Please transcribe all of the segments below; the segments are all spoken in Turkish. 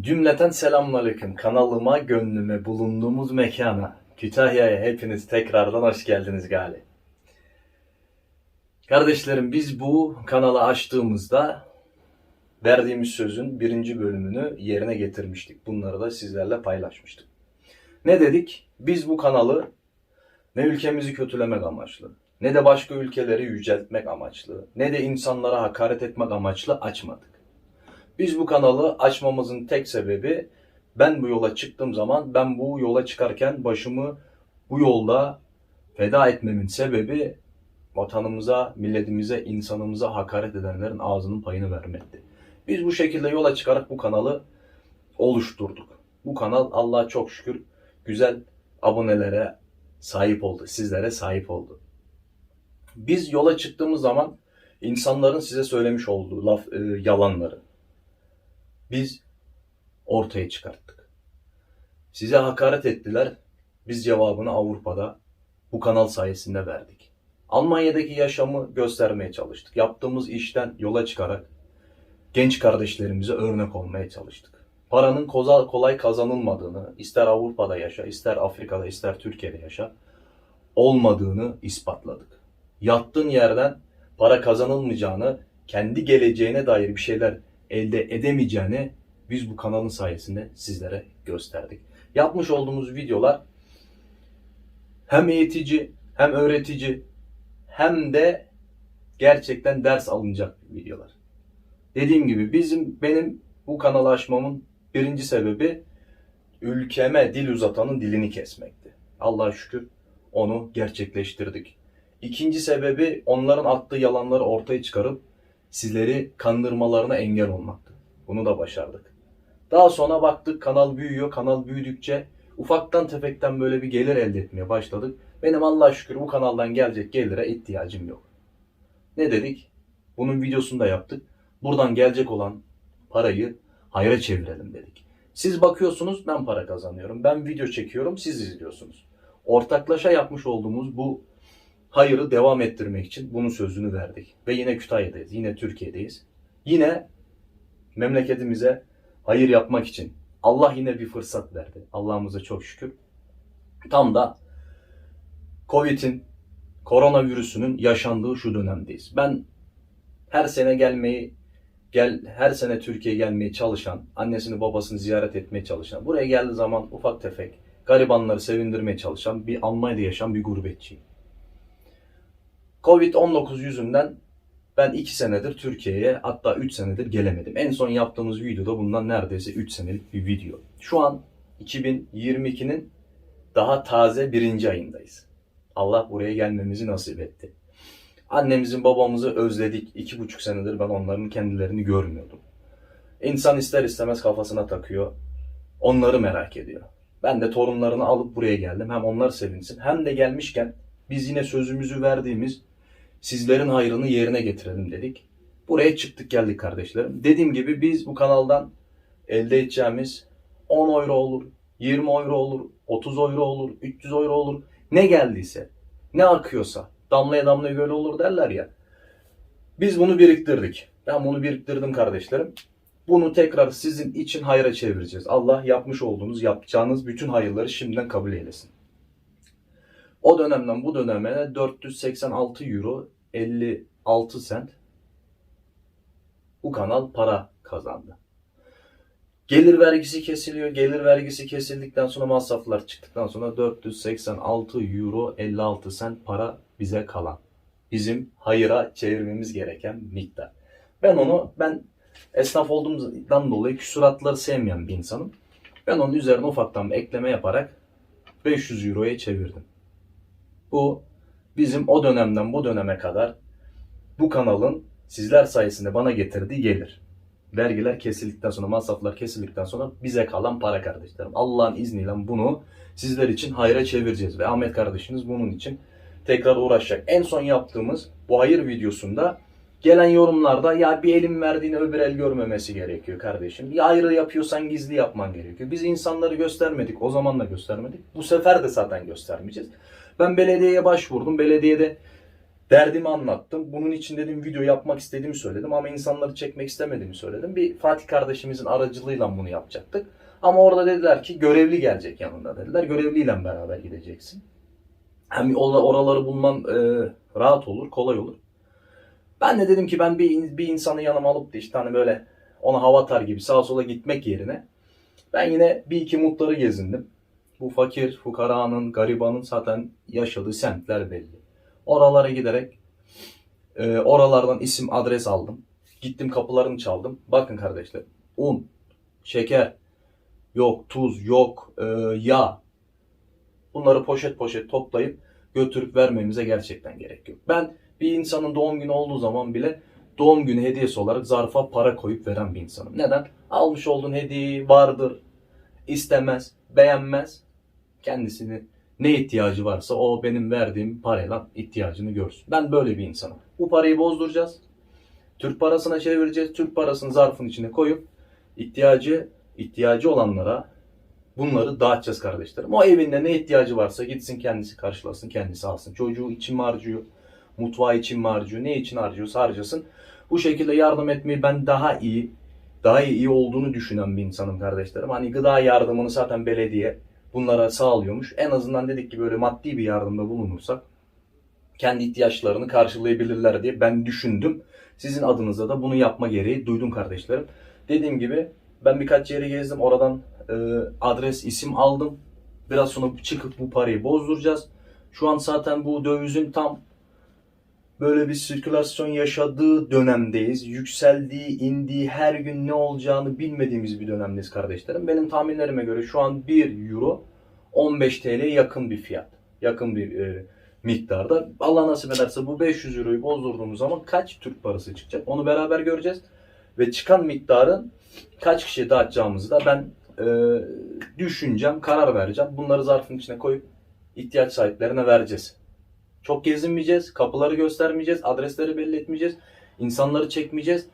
Cümleten selamünaleyküm. Kanalıma, gönlüme, bulunduğumuz mekana, Kütahya'ya hepiniz tekrardan hoş geldiniz gali. Kardeşlerim biz bu kanalı açtığımızda verdiğimiz sözün birinci bölümünü yerine getirmiştik. Bunları da sizlerle paylaşmıştık. Ne dedik? Biz bu kanalı ne ülkemizi kötülemek amaçlı, ne de başka ülkeleri yüceltmek amaçlı, ne de insanlara hakaret etmek amaçlı açmadık. Biz bu kanalı açmamızın tek sebebi ben bu yola çıktığım zaman ben bu yola çıkarken başımı bu yolda feda etmemin sebebi vatanımıza, milletimize, insanımıza hakaret edenlerin ağzının payını vermekti. Biz bu şekilde yola çıkarak bu kanalı oluşturduk. Bu kanal Allah'a çok şükür güzel abonelere sahip oldu. Sizlere sahip oldu. Biz yola çıktığımız zaman insanların size söylemiş olduğu laf e, yalanları biz ortaya çıkarttık. Size hakaret ettiler. Biz cevabını Avrupa'da bu kanal sayesinde verdik. Almanya'daki yaşamı göstermeye çalıştık. Yaptığımız işten yola çıkarak genç kardeşlerimize örnek olmaya çalıştık. Paranın kolay kazanılmadığını, ister Avrupa'da yaşa, ister Afrika'da, ister Türkiye'de yaşa, olmadığını ispatladık. Yattığın yerden para kazanılmayacağını, kendi geleceğine dair bir şeyler elde edemeyeceğini biz bu kanalın sayesinde sizlere gösterdik. Yapmış olduğumuz videolar hem eğitici, hem öğretici, hem de gerçekten ders alınacak videolar. Dediğim gibi bizim benim bu kanalı açmamın birinci sebebi ülkeme dil uzatanın dilini kesmekti. Allah'a şükür onu gerçekleştirdik. İkinci sebebi onların attığı yalanları ortaya çıkarıp sizleri kandırmalarına engel olmaktı. Bunu da başardık. Daha sonra baktık kanal büyüyor. Kanal büyüdükçe ufaktan tefekten böyle bir gelir elde etmeye başladık. Benim Allah'a şükür bu kanaldan gelecek gelire ihtiyacım yok. Ne dedik? Bunun videosunu da yaptık. Buradan gelecek olan parayı hayra çevirelim dedik. Siz bakıyorsunuz ben para kazanıyorum. Ben video çekiyorum siz izliyorsunuz. Ortaklaşa yapmış olduğumuz bu hayırı devam ettirmek için bunun sözünü verdik. Ve yine Kütahya'dayız, yine Türkiye'deyiz. Yine memleketimize hayır yapmak için Allah yine bir fırsat verdi. Allah'ımıza çok şükür. Tam da Covid'in, koronavirüsünün yaşandığı şu dönemdeyiz. Ben her sene gelmeyi, gel her sene Türkiye'ye gelmeye çalışan, annesini babasını ziyaret etmeye çalışan, buraya geldiği zaman ufak tefek garibanları sevindirmeye çalışan bir Almanya'da yaşayan bir gurbetçiyim. Covid-19 yüzünden ben 2 senedir Türkiye'ye hatta 3 senedir gelemedim. En son yaptığımız videoda bundan neredeyse 3 senelik bir video. Şu an 2022'nin daha taze birinci ayındayız. Allah buraya gelmemizi nasip etti. Annemizin babamızı özledik. iki buçuk senedir ben onların kendilerini görmüyordum. İnsan ister istemez kafasına takıyor. Onları merak ediyor. Ben de torunlarını alıp buraya geldim. Hem onlar sevinsin hem de gelmişken biz yine sözümüzü verdiğimiz sizlerin hayrını yerine getirelim dedik. Buraya çıktık geldik kardeşlerim. Dediğim gibi biz bu kanaldan elde edeceğimiz 10 euro olur, 20 euro olur, 30 euro olur, 300 euro olur. Ne geldiyse, ne akıyorsa, damlaya damlaya göl olur derler ya. Biz bunu biriktirdik. Ben bunu biriktirdim kardeşlerim. Bunu tekrar sizin için hayra çevireceğiz. Allah yapmış olduğunuz, yapacağınız bütün hayırları şimdiden kabul eylesin. O dönemden bu döneme 486 euro 56 sent bu kanal para kazandı. Gelir vergisi kesiliyor. Gelir vergisi kesildikten sonra masraflar çıktıktan sonra 486 euro 56 sent para bize kalan. Bizim hayıra çevirmemiz gereken miktar. Ben onu ben esnaf olduğumdan dolayı küsuratları sevmeyen bir insanım. Ben onun üzerine ufaktan bir ekleme yaparak 500 euroya çevirdim. Bu bizim o dönemden bu döneme kadar bu kanalın sizler sayesinde bana getirdiği gelir. Vergiler kesildikten sonra, masraflar kesildikten sonra bize kalan para kardeşlerim. Allah'ın izniyle bunu sizler için hayra çevireceğiz. Ve Ahmet kardeşiniz bunun için tekrar uğraşacak. En son yaptığımız bu hayır videosunda gelen yorumlarda ya bir elin verdiğini öbür el görmemesi gerekiyor kardeşim. Bir ayrı yapıyorsan gizli yapman gerekiyor. Biz insanları göstermedik. O zaman da göstermedik. Bu sefer de zaten göstermeyeceğiz. Ben belediyeye başvurdum. Belediyede Derdimi anlattım. Bunun için dedim video yapmak istediğimi söyledim ama insanları çekmek istemediğimi söyledim. Bir Fatih kardeşimizin aracılığıyla bunu yapacaktık. Ama orada dediler ki görevli gelecek yanında dediler. Görevliyle beraber gideceksin. Hem or- oraları bulman e, rahat olur, kolay olur. Ben de dedim ki ben bir, bir insanı yanıma alıp da işte hani böyle ona hava atar gibi sağa sola gitmek yerine ben yine bir iki mutları gezindim. Bu fakir, fukaranın, garibanın zaten yaşadığı semtler belli. Oralara giderek e, oralardan isim adres aldım. Gittim kapılarını çaldım. Bakın kardeşler un, şeker, yok tuz, yok e, yağ. Bunları poşet poşet toplayıp götürüp vermemize gerçekten gerek yok. Ben bir insanın doğum günü olduğu zaman bile doğum günü hediyesi olarak zarfa para koyup veren bir insanım. Neden? Almış olduğun hediye vardır, istemez, beğenmez. Kendisini ne ihtiyacı varsa o benim verdiğim parayla ihtiyacını görsün. Ben böyle bir insanım. Bu parayı bozduracağız. Türk parasına çevireceğiz. Türk parasını zarfın içine koyup ihtiyacı ihtiyacı olanlara bunları dağıtacağız kardeşlerim. O evinde ne ihtiyacı varsa gitsin kendisi karşılasın, kendisi alsın. Çocuğu için mi harcıyor? Mutfağı için mi harcıyor? Ne için harcıyorsa harcasın. Bu şekilde yardım etmeyi ben daha iyi, daha iyi olduğunu düşünen bir insanım kardeşlerim. Hani gıda yardımını zaten belediye bunlara sağlıyormuş. En azından dedik ki böyle maddi bir yardımda bulunursak kendi ihtiyaçlarını karşılayabilirler diye ben düşündüm. Sizin adınıza da bunu yapma gereği duydum kardeşlerim. Dediğim gibi ben birkaç yeri gezdim. Oradan e, adres, isim aldım. Biraz sonra çıkıp bu parayı bozduracağız. Şu an zaten bu dövizin tam böyle bir sirkülasyon yaşadığı dönemdeyiz. Yükseldiği, indiği, her gün ne olacağını bilmediğimiz bir dönemdeyiz kardeşlerim. Benim tahminlerime göre şu an 1 euro 15 TL'ye yakın bir fiyat. Yakın bir e, miktarda. Allah nasip ederse bu 500 euroyu bozdurduğumuz zaman kaç Türk parası çıkacak? Onu beraber göreceğiz. Ve çıkan miktarın kaç kişiye dağıtacağımızı da ben e, düşüneceğim, karar vereceğim. Bunları zarfın içine koyup ihtiyaç sahiplerine vereceğiz. Çok gezinmeyeceğiz, kapıları göstermeyeceğiz, adresleri belli etmeyeceğiz, insanları çekmeyeceğiz.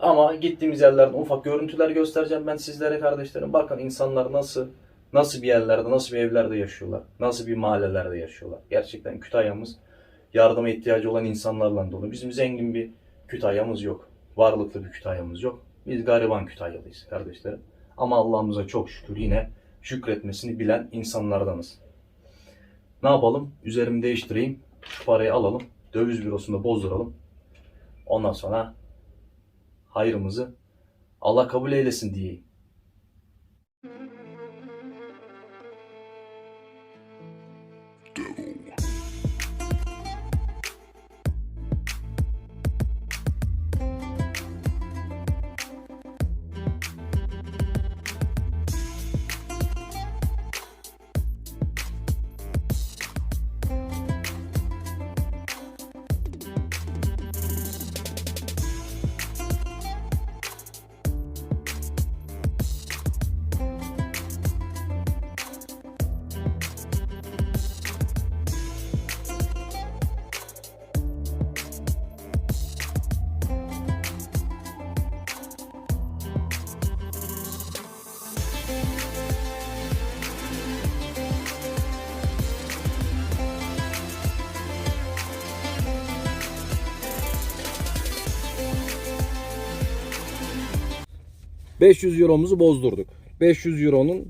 Ama gittiğimiz yerlerden ufak görüntüler göstereceğim ben sizlere kardeşlerim. Bakın insanlar nasıl, nasıl bir yerlerde, nasıl bir evlerde yaşıyorlar, nasıl bir mahallelerde yaşıyorlar. Gerçekten Kütahya'mız yardıma ihtiyacı olan insanlarla dolu. Bizim zengin bir Kütahya'mız yok. Varlıklı bir Kütahya'mız yok. Biz gariban Kütahyalıyız kardeşlerim. Ama Allah'ımıza çok şükür yine şükretmesini bilen insanlardanız. Ne yapalım? Üzerimi değiştireyim. Şu parayı alalım. Döviz bürosunda bozduralım. Ondan sonra hayrımızı Allah kabul eylesin diyeyim. ...500 euromuzu bozdurduk. 500 euronun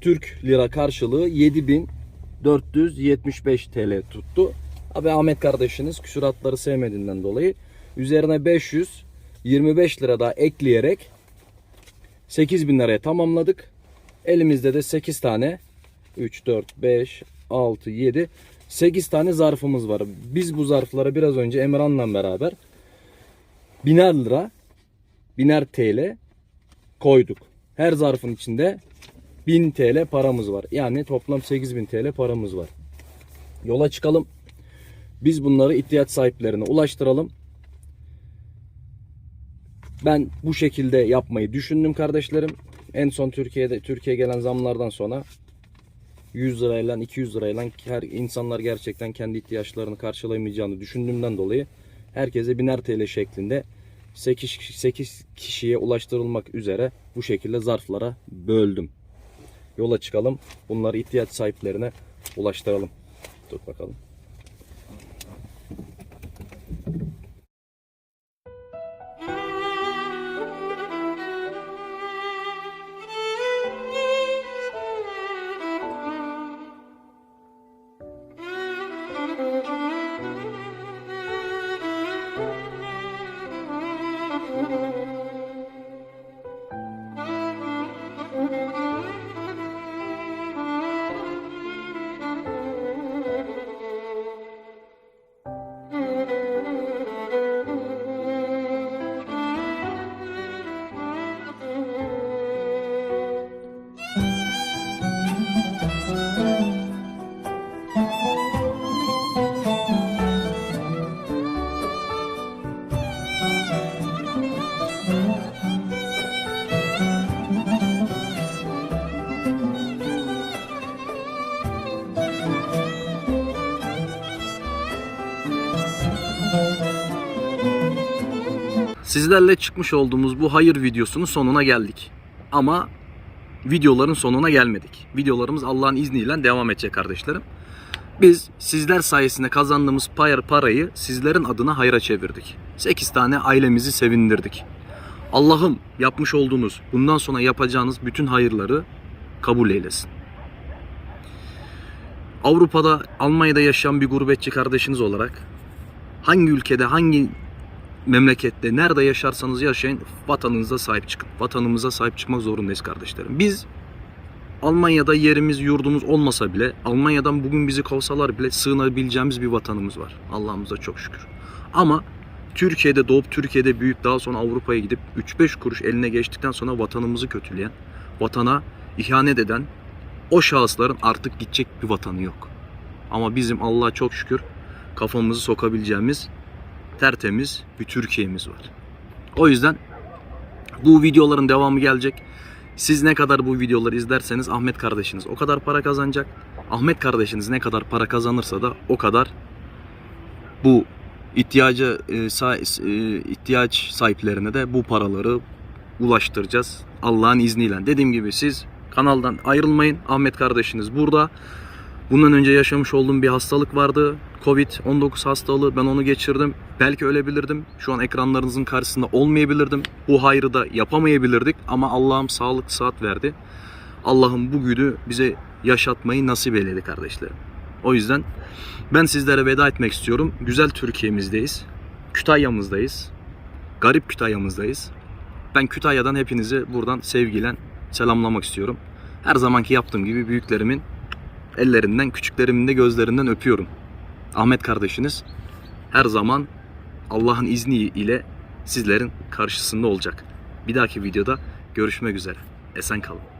Türk lira karşılığı 7475 TL tuttu. Abi Ahmet kardeşiniz küsuratları sevmediğinden dolayı üzerine 525 lira daha ekleyerek 8000 liraya tamamladık. Elimizde de 8 tane 3, 4, 5, 6, 7 8 tane zarfımız var. Biz bu zarflara biraz önce Emran'la beraber biner lira biner TL koyduk. Her zarfın içinde 1000 TL paramız var. Yani toplam 8000 TL paramız var. Yola çıkalım. Biz bunları ihtiyaç sahiplerine ulaştıralım. Ben bu şekilde yapmayı düşündüm kardeşlerim. En son Türkiye'de Türkiye gelen zamlardan sonra 100 lirayla 200 lirayla her insanlar gerçekten kendi ihtiyaçlarını karşılayamayacağını düşündüğümden dolayı herkese biner TL şeklinde 8, 8 kişiye ulaştırılmak üzere bu şekilde zarflara böldüm. Yola çıkalım. Bunları ihtiyaç sahiplerine ulaştıralım. Tut bakalım. Müzik Sizlerle çıkmış olduğumuz bu hayır videosunun sonuna geldik. Ama videoların sonuna gelmedik. Videolarımız Allah'ın izniyle devam edecek kardeşlerim. Biz sizler sayesinde kazandığımız parayı sizlerin adına hayra çevirdik. 8 tane ailemizi sevindirdik. Allah'ım yapmış olduğunuz, bundan sonra yapacağınız bütün hayırları kabul eylesin. Avrupa'da, Almanya'da yaşayan bir gurbetçi kardeşiniz olarak hangi ülkede, hangi memlekette, nerede yaşarsanız yaşayın vatanınıza sahip çıkın. Vatanımıza sahip çıkmak zorundayız kardeşlerim. Biz Almanya'da yerimiz, yurdumuz olmasa bile, Almanya'dan bugün bizi kovsalar bile sığınabileceğimiz bir vatanımız var. Allah'ımıza çok şükür. Ama Türkiye'de doğup Türkiye'de büyüyüp daha sonra Avrupa'ya gidip 3-5 kuruş eline geçtikten sonra vatanımızı kötüleyen, vatana ihanet eden o şahısların artık gidecek bir vatanı yok. Ama bizim Allah'a çok şükür kafamızı sokabileceğimiz tertemiz bir Türkiye'miz var. O yüzden bu videoların devamı gelecek. Siz ne kadar bu videoları izlerseniz Ahmet kardeşiniz o kadar para kazanacak. Ahmet kardeşiniz ne kadar para kazanırsa da o kadar bu ihtiyaca e, e, ihtiyaç sahiplerine de bu paraları ulaştıracağız Allah'ın izniyle. Dediğim gibi siz kanaldan ayrılmayın. Ahmet kardeşiniz burada. Bundan önce yaşamış olduğum bir hastalık vardı. Covid-19 hastalığı. Ben onu geçirdim. Belki ölebilirdim. Şu an ekranlarınızın karşısında olmayabilirdim. Bu hayrı da yapamayabilirdik. Ama Allah'ım sağlık saat verdi. Allah'ım bu günü bize yaşatmayı nasip eyledi kardeşlerim. O yüzden ben sizlere veda etmek istiyorum. Güzel Türkiye'mizdeyiz. Kütahya'mızdayız. Garip Kütahya'mızdayız. Ben Kütahya'dan hepinizi buradan sevgiyle selamlamak istiyorum. Her zamanki yaptığım gibi büyüklerimin ellerinden, küçüklerimin de gözlerinden öpüyorum. Ahmet kardeşiniz her zaman Allah'ın izni ile sizlerin karşısında olacak. Bir dahaki videoda görüşmek üzere. Esen kalın.